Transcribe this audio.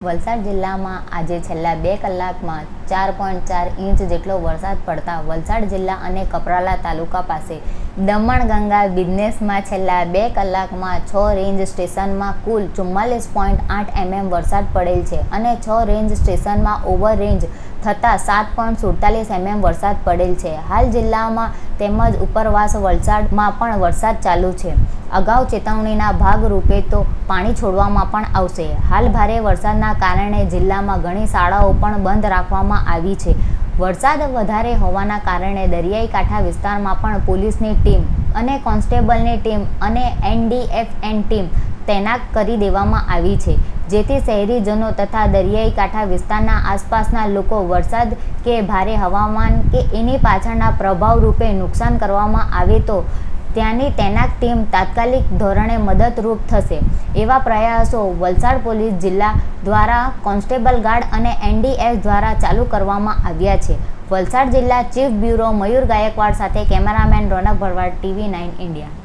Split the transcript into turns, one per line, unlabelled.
વલસાડ જિલ્લામાં આજે છેલ્લા બે કલાકમાં ચાર પોઈન્ટ ચાર ઇંચ જેટલો વરસાદ પડતા વલસાડ જિલ્લા અને કપરાલા તાલુકા પાસે દમણગંગા બિઝનેસમાં છેલ્લા બે કલાકમાં છ રેન્જ સ્ટેશનમાં કુલ ચુમ્માલીસ પોઈન્ટ આઠ એમએમ વરસાદ પડેલ છે અને છ રેન્જ સ્ટેશનમાં ઓવર રેન્જ થતાં સાત પોઈન્ટ સુડતાલીસ એમએમ વરસાદ પડેલ છે. હાલ જિલ્લામાં તેમજ ઉપરવાસ વલસાડમાં પણ વરસાદ ચાલુ છે. અગાઉ ચેતવણીના ભાગરૂપે તો પાણી છોડવામાં પણ આવશે. હાલ ભારે વરસાદના કારણે જિલ્લામાં ઘણી શાળાઓ પણ બંધ રાખવામાં આવી છે. વરસાદ વધારે હોવાના કારણે દરિયાઈ કાંઠા વિસ્તારમાં પણ પોલીસની ટીમ અને કોન્સ્ટેબલની ટીમ અને એનડીએફએન ટીમ તૈનાત કરી દેવામાં આવી છે. જેથી શહેરીજનો તથા દરિયાઈ કાંઠા વિસ્તારના આસપાસના લોકો વરસાદ કે ભારે હવામાન કે એની પાછળના પ્રભાવ રૂપે નુકસાન કરવામાં આવે તો ત્યાંની તૈનાત ટીમ તાત્કાલિક ધોરણે મદદરૂપ થશે. એવા પ્રયાસો વલસાડ પોલીસ જિલ્લા દ્વારા કોન્સ્ટેબલ ગાર્ડ અને એનડીએસ દ્વારા ચાલુ કરવામાં આવ્યા છે. વલસાડ જિલ્લા ચીફ બ્યુરો મયુર ગાયકવાડ સાથે cameraman Ronak Bharwad, TV nine India.